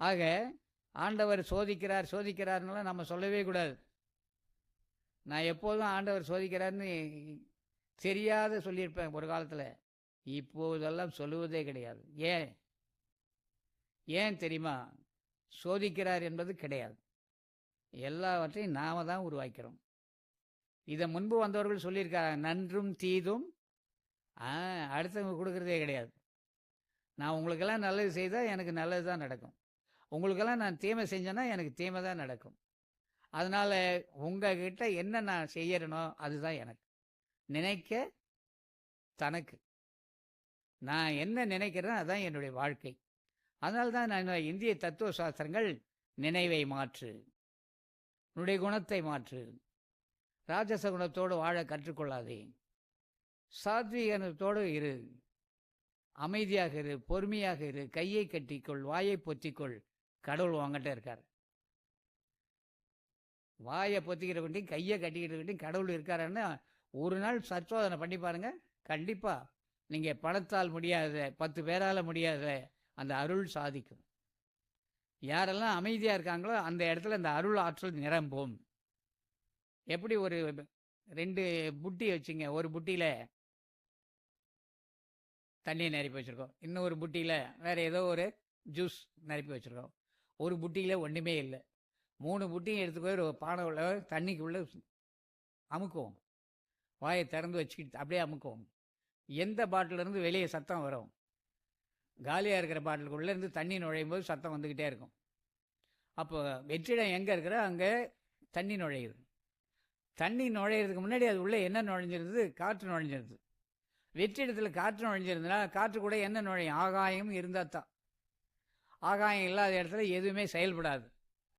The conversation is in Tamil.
ஆக ஆண்டவர் சோதிக்கிறார் சோதிக்கிறார்னால நம்ம சொல்லவே கூடாது. நான் எப்போதும் ஆண்டவர் சோதிக்கிறார்னு தெரியாத சொல்லியிருப்பேன் ஒரு காலத்தில். இப்போதெல்லாம் சொல்லுவதே கிடையாது. ஏன்? ஏன் தெரியுமா? சோதிக்கிறார் என்பது கிடையாது. எல்லாவற்றையும் நாம தான் உருவாக்கிறோம். இதை முன்பு வந்தவர்கள் சொல்லியிருக்காங்க நன்றும் தீதும். ஆ அடுத்தவங்க கொடுக்குறதே கிடையாது. நான் உங்களுக்கெல்லாம் நல்லது செய்தால் எனக்கு நல்லது தான் நடக்கும். உங்களுக்கெல்லாம் நான் தீமை செஞ்சேன்னா எனக்கு தீமை தான் நடக்கும். அதனால் உங்ககிட்ட என்ன நான் செய்யறனோ அதுதான் எனக்கு. நினைக்க தனக்கு. நான் என்ன நினைக்கிறேனோ அதுதான் என்னுடைய வாழ்க்கை. அதனால தான் நான் இந்திய தத்துவ சாஸ்திரங்கள் நினைவை மாற்று. உன்னுடைய குணத்தை மாற்று. ராஜச குணத்தோடு வாழ கற்றுக்கொள்ளாதே. சாத்வீகனத்தோடு இரு. அமைதியாக இரு பொறுமையாக இரு. கையை கட்டிக்கொள் வாயை பொத்திக்கொள். கடவுள் உங்ககிட்ட இருக்கார். வாயை பொத்திக்கிறவன்ட்டி கையை கட்டிக்கிட்டு கடவுள் இருக்காருன்னு ஒரு நாள் சச்சோதனை பண்ணி பாருங்கள் கண்டிப்பாக நீங்கள் பணத்தால் முடியாத பத்து பேரால் முடியாத அந்த அருள் சாதிக்கும். யாரெல்லாம் அமைதியாக இருக்காங்களோ அந்த இடத்துல அந்த அருள் ஆற்றல் நிரம்பும். எப்படி ஒரு ரெண்டு புட்டி வச்சுங்க. ஒரு புட்டியில் தண்ணியை நிரப்பி வச்சுருக்கோம். இன்னொரு புட்டியில் வேறு ஏதோ ஒரு ஜூஸ் நிரப்பி வச்சுருக்கோம். ஒரு புட்டியில் ஒன்றுமே இல்லை. மூணு புட்டியும் எடுத்து போய் ஒரு பானை உள்ள தண்ணிக்குள்ளே அமுக்குவோம். வாயை திறந்து வச்சுக்கிட்டு அப்படியே அமுக்குவோம். எந்த பாட்டிலேருந்து வெளியே சத்தம் வரும்? காலியாக இருக்கிற பாட்டிலுக்குள்ளேருந்து தண்ணி நுழையும் போது சத்தம் வந்துக்கிட்டே இருக்கும். அப்போ வெற்றிடம் எங்கே இருக்கிறோ அங்கே தண்ணி நுழையுது. தண்ணி நுழையிறதுக்கு முன்னாடி அது உள்ளே என்ன நுழைஞ்சிருந்தது? காற்று நுழைஞ்சிருது வெற்றிடத்தில் காற்று நுழைஞ்சிருந்தனா காற்று கூட என்ன நுழையும்? ஆகாயம் இருந்தால் தான். ஆகாயம் இல்லாத இடத்துல எதுவுமே செயல்படாது.